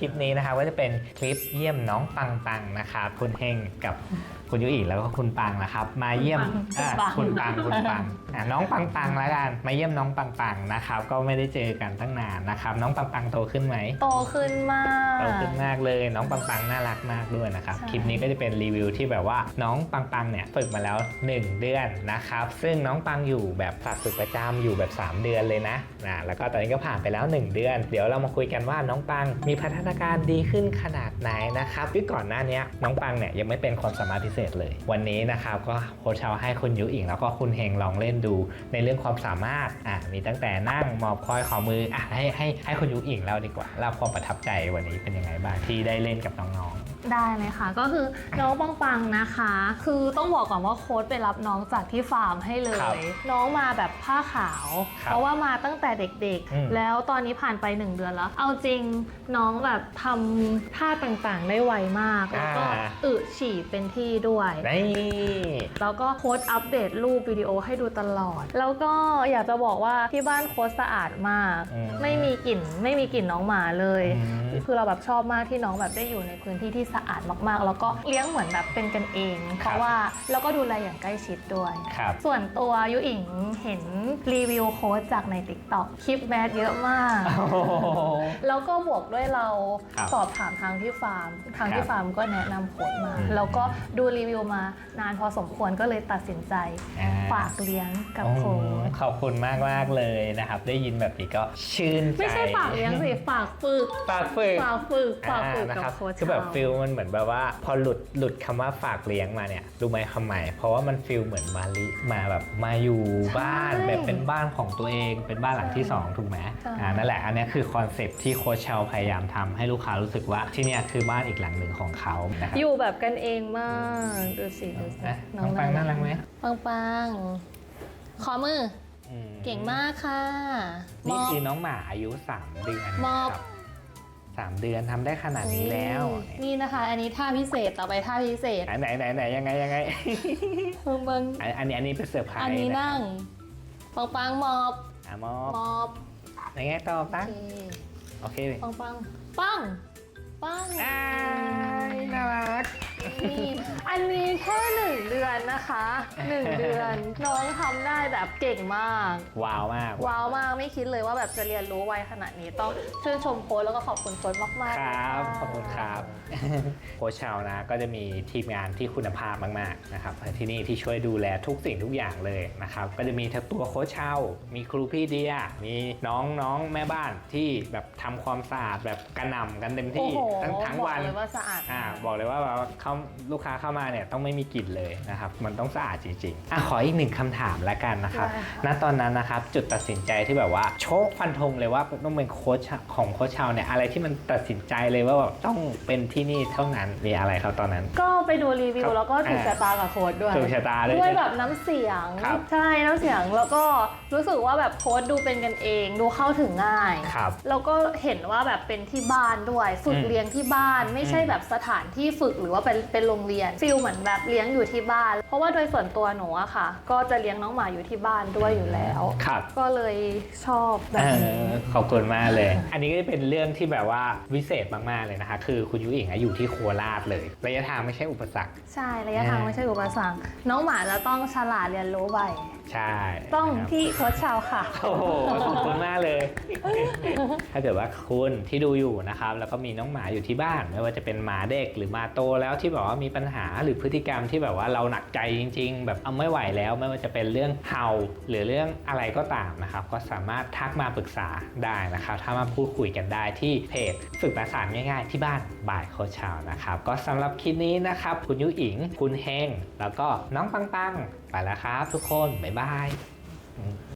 คลิปนี้นะคะก็จะเป็นคลิปเยี่ยมน้องปังปังนะคะคุณเฮงกับคุณยุอีแล้วก็คุณปังนะครับ มาเยี่ยมปังอ่าคุณปังคุณปังอะน้องปังปังแล้วกันมาเยี่ยมน้องปังปังนะครับ ก็ไม่ได้เจอกันตั้งนานนะครับ น้องปังปังโตขึ้นไหมโตขึ้นมาก โตขึ้นมากเลย น้องปังปังน่ารักมากด้วยนะครับใช่คลิปนี้ก็จะเป็นรีวิวที่แบบว่าน้องปังปังเนี่ยฝึกมาแล้ว 1 เดือนนะครับ ซึ่งน้องปังอยู่แบบฝากฝึกประจำอยู่แบบ 3 เดือนเลยนะนะแล้วก็ตอนนี้ก็ผ่านไปแล้ว 1 เดือน เดี๋ยวเรามาคุยกันว่าน้องปังมีพัฒนาการดีขึ้นขนาดไหนนะครับที่ก่อนหน้านี้น้องปังเนี่ยยังไม่เป็นความสามารถพิเศษเลย วันนี้นะครับก็โค้ชเชาให้คุณยุอิงแล้วก็คุณเฮงลองเล่นดูในเรื่องความสามารถอะมีตั้งแต่นั่งหมอบคอยขอมืออะให้ให้ให้คุณยุอิงเล่าดีกว่าเล่าความประทับใจวันนี้เป็นยังไงบ้างที่ได้เล่นกับน้อง ได้เลยค่ะ ก็คือน้องปังปังนะคะ คือต้องบอกก่อนว่าโค้ดไปรับน้องจากที่ฟาร์มให้เลครับยน้องมาแบบผ้าขาวครับเพราะว่ามาตั้งแต่เด็กอืมๆแล้วตอนนี้ผ่านไป1เดือนแล้ว เอาจริงน้องแบบทำท่าต่างๆได้ไวมาก แล้วก็อ่าอึฉี่เป็นที่ด้วยๆนี่แล้วก็โค้ดอัปเดตรูปวิดีโอให้ดูตลอด แล้วก็อยากจะบอกว่าที่บ้านโค้ดสะอาดมากอืมไม่มีกลิ่นไม่มีกลิ่นน้องหมาเลยอืมคือเราแบบชอบมากที่น้องแบบได้อยู่ในพื้นที่ที่สะอาดมากๆ แล้วก็เลี้ยงเหมือนแบบเป็นกันเอง เพราะว่าแล้วก็ดูแลอย่างใกล้ชิดด้วย ครับ ส่วนตัวยุอิงเห็นรีวิวโค้ดจากใน t ิ k t o k คลิปแมสเยอะมากโอ้โหแล้วก็บวกด้วยเราครับสอบถามทางที่ฟาร์ม ทางคที่รับฟาร์มก็แนะนำโค้ดมา อืม แล้วก็ดูรีวิวมานานพอสมควรก็เลยตัดสินใจ อ่ฝากเลี้ยงกับโอ้โค้ด ขอบคุณมากมากๆเลยนะครับ ได้ยินแบบนี้ก็ชื่นใจ ไม่ใช่ฝากเลี้ยงสิ ฝากฝึก ฝากฝึก ฝากฝึก ฝากฝึกอ่านะกับครับโค้ชคือแบบเรา ฟิลมันเหมือนแบบว่า พอหลุดหลุดคำว่าฝากเลี้ยงมาเนี่ยรู้ไหมคำใหม่ เพราะว่ามันฟิลเหมือนมาลิมาแบบมาอยู่บ้านใช่แบบเป็นบ้านของตัวเอง เป็นบ้านหลังที่สองถูกไหมใช่อ่านั่นแหละอันนี้คือคอนเซปต์ที่โค้ชเชลพยายามทำให้ลูกค้ารู้สึกว่าที่เนี่ยคือบ้านอีกหลังหนึ่งของเขานะครับอยู่แบบกันเองมากดูสิดูสินะน้องปังน่ารักไหมปังปังขอมืออืเก่งมากค่ะมนี่อบคือน้องหมาอายุ 3 เดือนมอบ ครับสามเดือนทำได้ขนาดนี้แล้วนี่นะคะ อันนี้ท่าพิเศษต่อไปท่าพิเศษไหนไหนไหนไหนยังไงยังไงเบิ่งเบิ่งอันอันนี้อันนี้เป็นเซอร์ไพรส์อันนี้ะครับนั่งปังปังมอบอะมอบมอบยังไงต่อโอปังเคโอเคปังปังปังปังอ้ายน่ารัก นี่อันนี้แค่หนึ่งเดือนนะคะหนึ่งเดือนน้องทำได้แบบเก่งมาก ว้าวมาก ว้าวมากไม่คิดเลยว่าแบบจะเรียนรู้ไวขนาดนี้ต้องชื่นชมโค้ชแล้วก็ขอบคุณโค้ชมากๆครับนะะขอบคุณครับ โค้ชเชานะก็จะมีทีมงานที่คุณภาพมากๆนะครับที่นี่ที่ช่วยดูแลทุกสิ่งทุกอย่างเลยนะครับก็จะมีทั้งตัวโค้ชเชามีครูพี่เดีย มีน้องน้องแม่บ้านที่แบบทำความสะอาดแบบกระหน่ำกันเต็มโอ้ที่โหทั้งทั้งวัน บอกเลยว่าสะอาด อ่าบอกเลยว่าแบบว่าเขาลูกค้าเข้ามาเนี่ยต้องไม่มีกลิ่นเลยนะครับ มันต้องสะอาดจริงๆอะขออีกหนึ่งคำถามละกันนะครับได้ค่ะณตอนนั้นนะครับจุดตัดสินใจที่แบบว่าโชคฟันธงเลยว่าต้องเป็นโค้ชของโค้ชชาวเนี่ยอะไรที่มันตัดสินใจเลยว่าแบบต้องเป็นที่นี่เท่านั้นมีอะไรครับตอนนั้น ก็ ไปดูรีวิครัวบแล้วก็ถูกอ่าชะตากับโค้ดด้วยถูกชะตาเลยด้วยแบบน้ำเสียงครับใช่น้ำเสียงแล้วก็รู้สึกว่าแบบโค้ดดูเป็นกันเองดูเข้าถึงง่ายครับแล้วก็เห็นว่าแบบเป็นที่บ้านด้วย ฝึกอืมเลี้ยงที่บ้าน ไม่ใช่อืมแบบสถานที่ฝึกหรือว่าเป็นเป็นโรงเรียนฟิลเหมือนแบบเลี้ยงอยู่ที่บ้าน เพราะว่าโดยส่วนตัวหนูอะค่ะ ก็จะเลี้ยงน้องหมาอยู่ที่บ้านด้วยอยู่แล้วครับก็เลยชอบแบบเอนี้อขอบคุณมากเลย อันนี้ก็จะเป็นเรื่องที่แบบว่าวิเศษมากๆเลยนะคะ คือคุณยุอิงอะอยู่ที่โคราชเลยระยะทางไม่ใช่อุปสรรค ใช่ระยะทางไม่ใช่อุปสรรค น้องหมาจะต้องฉลาดเรียนรู้ไวใช่ต้องนะครับที่โค้ชชาวค่ะ โอ้โหขอบคุณมากเลย ถ้าเกิดว่าคุณที่ดูอยู่นะครับ แล้วก็มีน้องหมาอยู่ที่บ้าน ไม่ว่าจะเป็นหมาเด็กหรือหมาโตแล้วที่แบบว่ามีปัญหาหรือพฤติกรรมที่แบบว่าเราหนักใจจริง ๆ แบบเอาไม่ไหวแล้ว ไม่ว่าจะเป็นเรื่องเห่าหรือเรื่องอะไรก็ตามนะครับ ก็สามารถทักมาปรึกษาได้นะครับ ถ้ามาพูดคุยกันได้ที่เพจฝึกภาษาง่ายๆ ที่บ้านบ่ายโคชชาวนะครับ ก็สำหรับคลิปนี้นะครับ คุณยุอิง คุณเฮงแล้วก็น้องปังปัง ไปแล้วครับทุกคน บ๊ายบาย